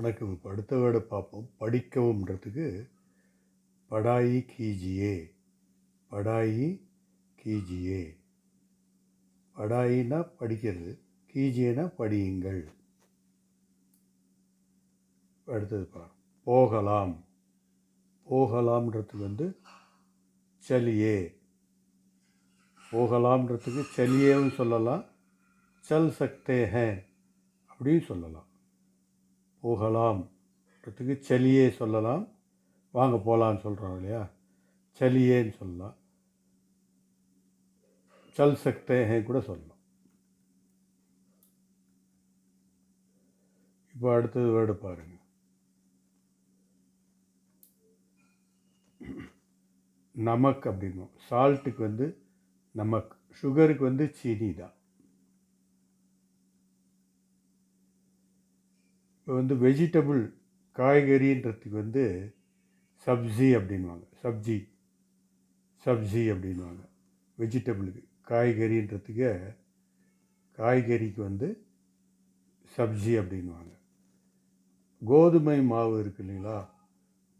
வணக்கம். இப்போ அடுத்த வேர்டை பார்ப்போம் படிக்கவும்ன்றதுக்கு படாயி கீஜியே. படாயி கீஜியே. படாயினா படிக்கிறது. கீஜியேனா படியுங்கள். அடுத்தது பார் போகலாம். போகலாம்ன்றதுக்கு வந்து சலியே. போகலாம்ன்றதுக்கு சலியேவும் சொல்லலாம். சல் சக்தே அப்படின்னு சொல்லலாம். போகலாம்ன்றதுக்கு சளியே சொல்லலாம். வாங்க போகலான்னு சொல்கிறோம் இல்லையா? சளியேன்னு சொல்லலாம். சல் சக்தே கூட சொல்லலாம். இப்போ அடுத்தது வேர்டு பாருங்கள் நமக் அப்படின்னும் சால்ட்டுக்கு வந்து நமக். சுகருக்கு வந்து சீனி தான். இப்போ வந்து வெஜிடபிள் காய்கறின்றதுக்கு வந்து சப்ஜி அப்படின்வாங்க சப்ஜி. சப்ஜி அப்படின்வாங்க வெஜிடபிளுக்கு காய்கறின்றதுக்கு காய்கறிக்கு வந்து சப்ஜி அப்படின்வாங்க கோதுமை மாவு இருக்கு இல்லைங்களா?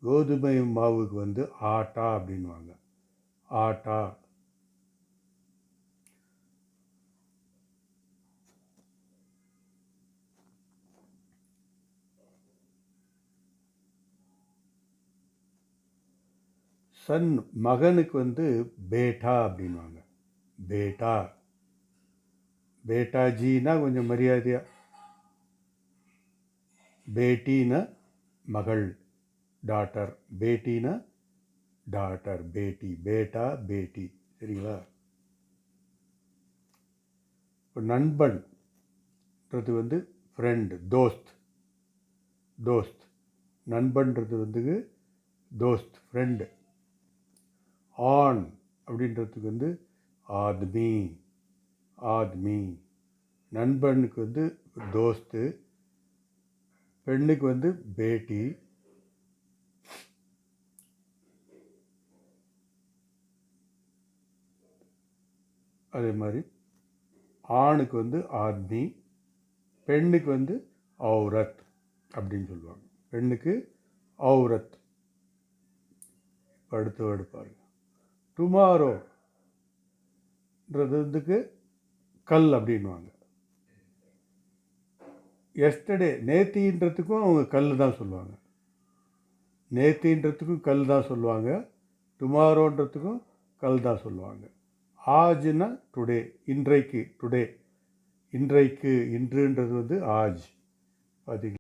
கோதுமை மாவுக்கு வந்து ஆட்டா அப்படின்வாங்க ஆட்டா. சன் மகனுக்கு வந்து பேட்டா அப்படின்வாங்க பேட்டா. பேட்டாஜின்னா கொஞ்சம் மரியாதையாக பேட்டின்னா மகள் டாட்டர் பேட்டினா டாட்டர் பேட்டி பேட்டா பேட்டி. சரிங்களா? இப்போ நண்பன்றது வந்து ஃப்ரெண்டு தோஸ்த். தோஸ்த். நண்பன்றது வந்து தோஸ்த் ஃப்ரெண்டு ஆண் அப்படின்றதுக்கு வந்து ஆத்மி ஆத்மி. நண்பனுக்கு வந்து தோஸ்து பெண்ணுக்கு வந்து பேட்டி. அதே மாதிரி ஆணுக்கு வந்து ஆத்மி பெண்ணுக்கு வந்து ஔரத் அப்படின்னு சொல்லுவாங்க. பெண்ணுக்கு ஔரத். அடுத்த வேர்டு பாருங்கள் டுமாரோன்றது வந்துக்கு கல் அப்படின்வாங்க எஸ்டர்டே நேத்தின்றதுக்கும் அவங்க கல் தான் சொல்லுவாங்க. நேத்தின்றதுக்கும் கல் தான் சொல்லுவாங்க. டுமாரோன்றதுக்கும் கல் தான் சொல்லுவாங்க. ஆஜ்னா டுடே இன்றைக்கு டுடே. இன்றைக்கு இன்றுன்றது வந்து ஆஜ். பார்த்தீங்களா